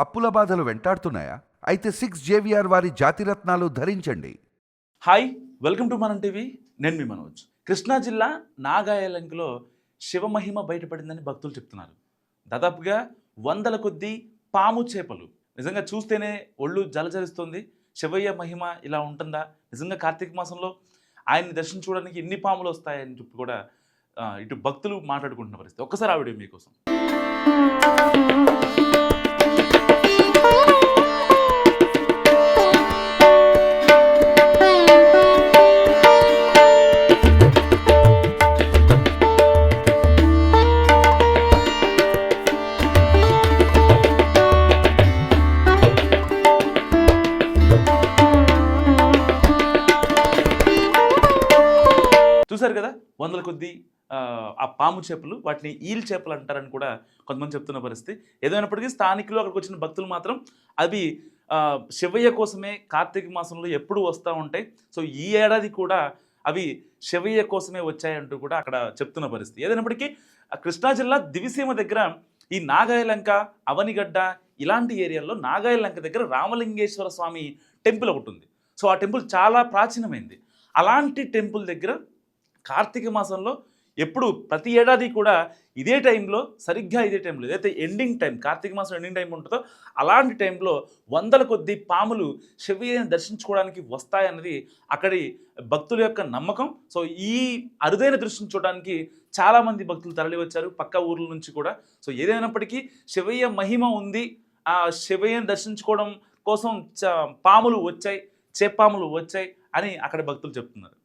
అప్పుల బాధలు వెంటాడుతున్నాయా? అయితే సిక్స్ జేవిఆర్ వారి జాతిరత్నాలు ధరించండి. Hi welcome to Manam TV. నేను మీ మనోజ్. కృష్ణా జిల్లా నాగాయలంకలో శివమహిమ బయటపడిందని భక్తులు చెప్తున్నారు. దాదాపుగా వందల కొద్దీ పాము చేపలు. నిజంగా చూస్తేనే ఒళ్ళు జలజరిస్తుంది. శివయ్య మహిమ ఇలా ఉంటుందా? నిజంగా కార్తీక మాసంలో ఆయన్ని దర్శించుకోవడానికి ఎన్ని పాములు వస్తాయని చెప్పి కూడా ఇటు భక్తులు మాట్లాడుకుంటున్న పరిస్థితి. ఒక్కసారి ఆవిడ మీకోసం. చూశారు కదా? వందల కొద్దీ ఆ, పాము చేపలు వాటిని ఈల్ చేపలు అంటారని కూడా కొంతమంది చెప్తున్న పరిస్థితి. ఏదైనప్పటికీ స్థానికులు అక్కడికి వచ్చిన భక్తులు మాత్రం అవి శివయ్య కోసమే కార్తీక మాసంలో ఎప్పుడు వస్తూ ఉంటాయి. సో ఈ ఏడాది కూడా అవి శివయ్య కోసమే వచ్చాయంటూ కూడా అక్కడ చెప్తున్న పరిస్థితి. ఏదైనప్పటికీ కృష్ణా జిల్లా దివిసీమ దగ్గర ఈ నాగాయలంక అవనిగడ్డ ఇలాంటి ఏరియాల్లో నాగాయలంక దగ్గర రామలింగేశ్వర స్వామి టెంపుల్ ఒకటి ఉంది. సో ఆ టెంపుల్ చాలా ప్రాచీనమైంది. అలాంటి టెంపుల్ దగ్గర కార్తీక మాసంలో ఎప్పుడు ప్రతి ఏడాది కూడా ఇదే టైంలో సరిగ్గా ఇదే టైంలో ఏదైతే ఎండింగ్ టైం కార్తీక మాసం ఎండింగ్ టైం ఉంటుందో అలాంటి టైంలో వందల కొద్ది పాములు శివయ్యని దర్శించుకోవడానికి వస్తాయన్నది అక్కడి భక్తుల యొక్క నమ్మకం. సో ఈ అరుదైన దృశ్యం చూడడానికి చాలామంది భక్తులు తరలివచ్చారు పక్క ఊర్ల నుంచి కూడా. సో ఏదైనప్పటికీ శివయ్య మహిమ ఉంది. ఆ శివయ్యని దర్శించుకోవడం కోసం చ- పాములు వచ్చాయి చేపాములు వచ్చాయి అని అక్కడ భక్తులు చెప్తున్నారు.